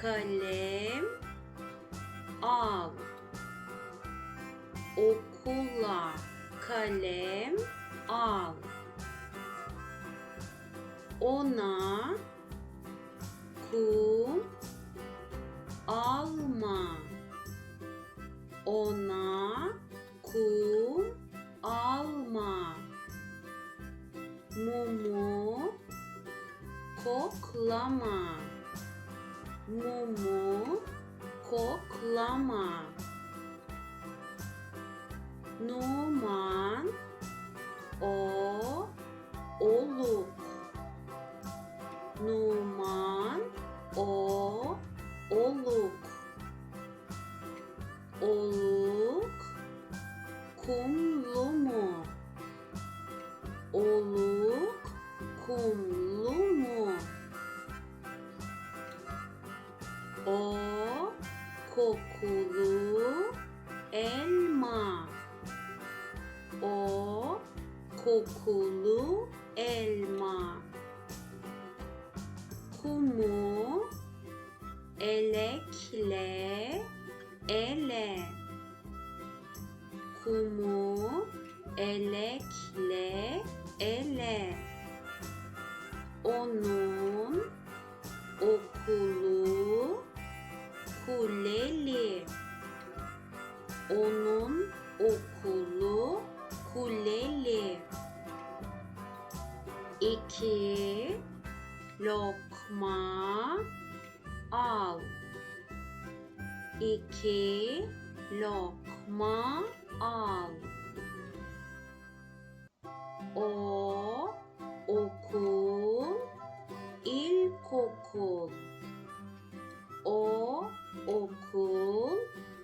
kalem al. Okula kalem al. Ona kum alma. Ona kum alma. Mumu koklama. Mumu koklama. Numan o oluk. Numan o oluk. Oluk kumlu mu? Oluk kumlu kokulu elma. O kokulu elma. Kumu elekle ele. Kumu elekle ele. Onun kuleli. İki lokma al. İki lokma al. O okul ilkokul. O okul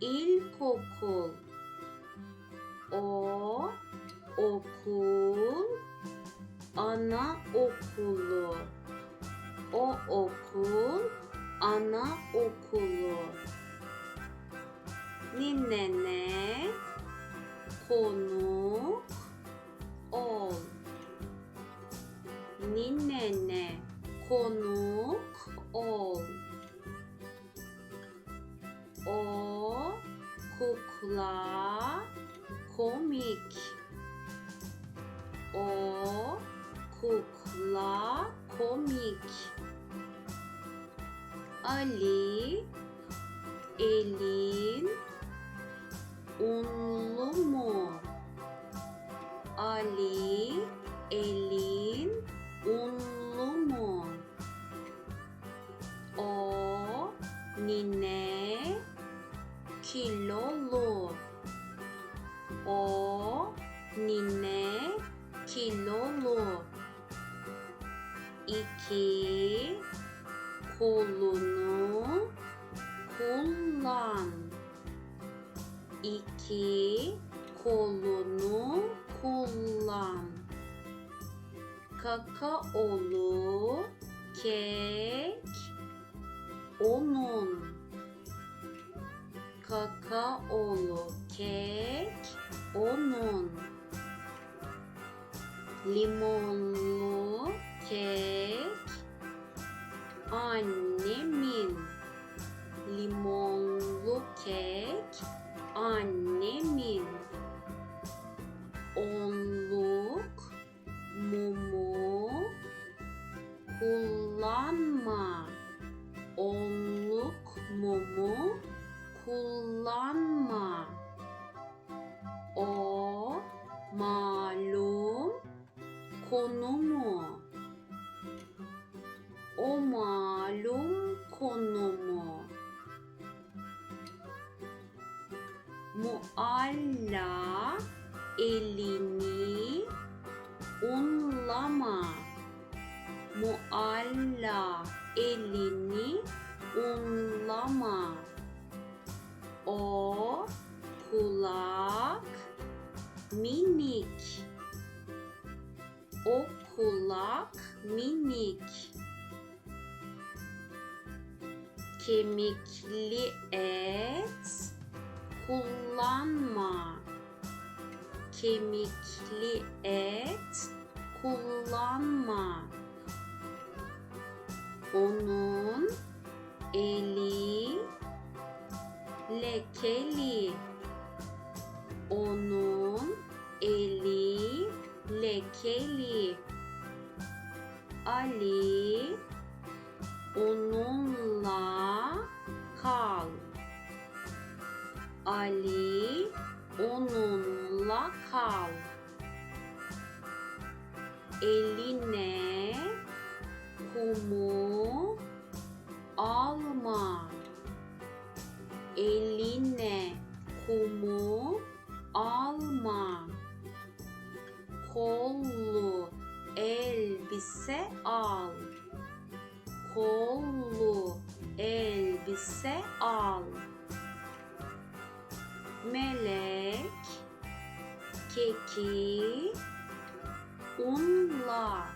ilkokul. Ana okulu. O okul ana okulu. Ninene konuk ol. Ninene konuk ol. O kukla komik. Kukla komik. Ali elin unlu 2 kolunu kullan. Kakaolu kek onun. Kakaolu kek onun. Limonlu kek annemin. Limonlu kek annemin. O kulak minik. O kulak minik. Kemikli et kullanma. kemikli et kullanma. Onun eli lekeli. Onun eli lekeli. Ali onunla kal. Ali onunla kal. Eline kumu alma. Eline kumu alma. Kollu elbise al. Kollu elbise al. Melek keki unla.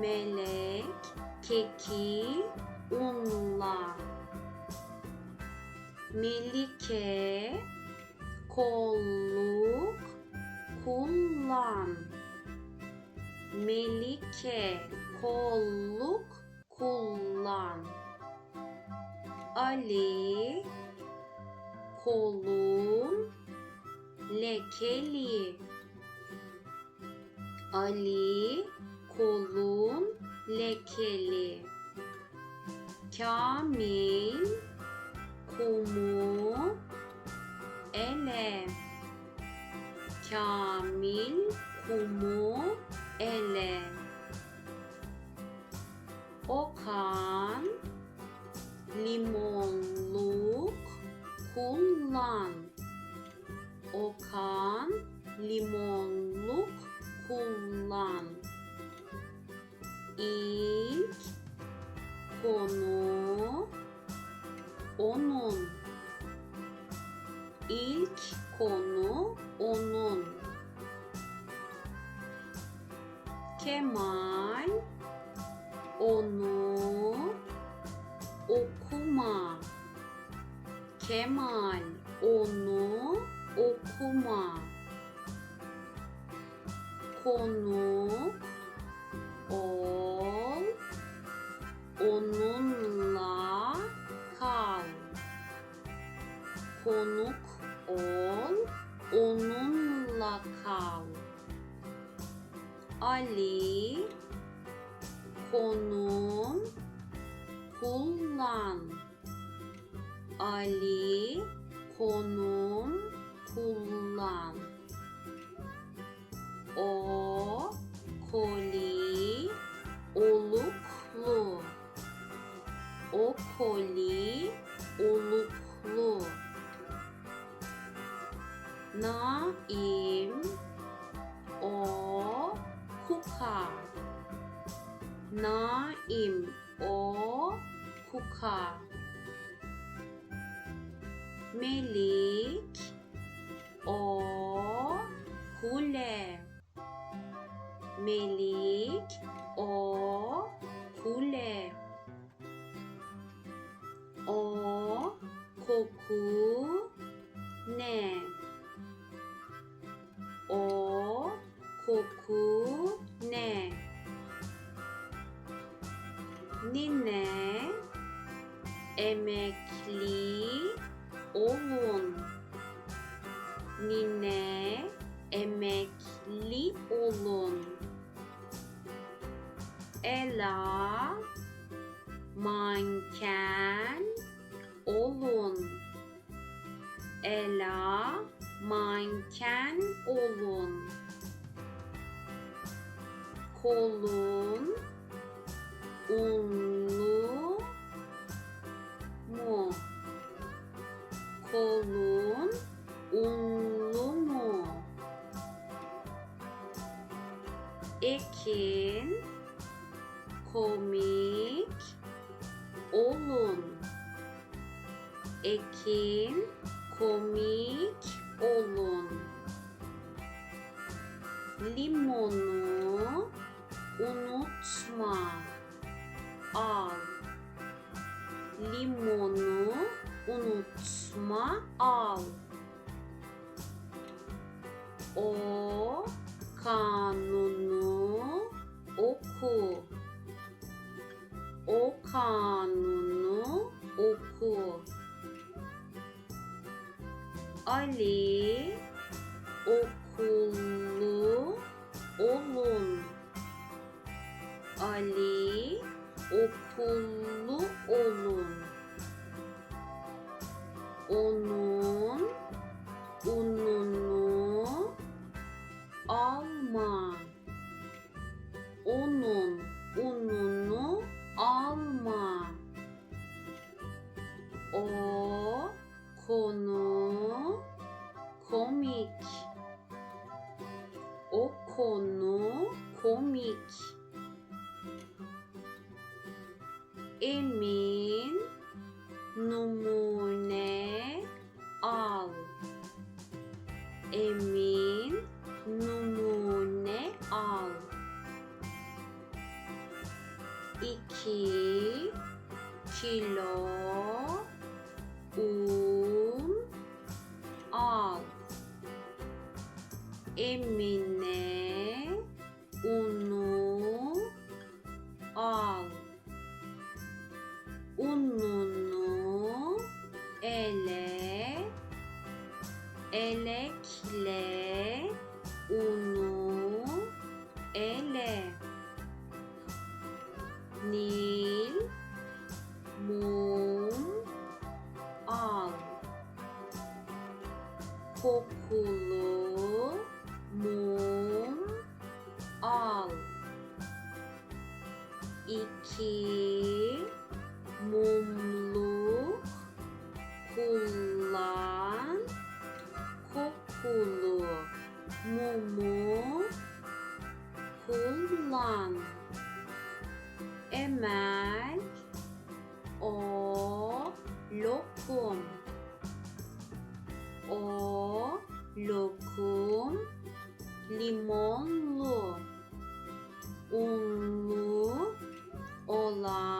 Melek keki unla. Melike kolluk kullan. Melike kolluk kullan. Ali kolun lekeli. Ali kolun lekeli. Kamil kumu ele. Kamil kumu ele. Okan limonluk kullan. Okan limonluk kullan. İlk konu onun. Kemal onu okuma. Konuk ol onunla kal. Konuk ol onunla kal. Ali konum kullan. Ali konum kullan. O koli oluklu. O koli oluklu. Naim o kuka. Naim o kuka. Melik. O. Kule. Melik. O. Kule. O. Koku Ela manken olun. Ela manken olun. Kolun unlu mu? Kolun unlu mu? Ekin komik olun. Ekin komik olun. Limonu unutma. Al. Limonu unutma al. O kanunu oku. O kanunu oku. Ali okullu olun. Ali okullu konu komik. O konu komik. Emin numune al. Emin numune al. İki kilo un al. Emine ulu olá.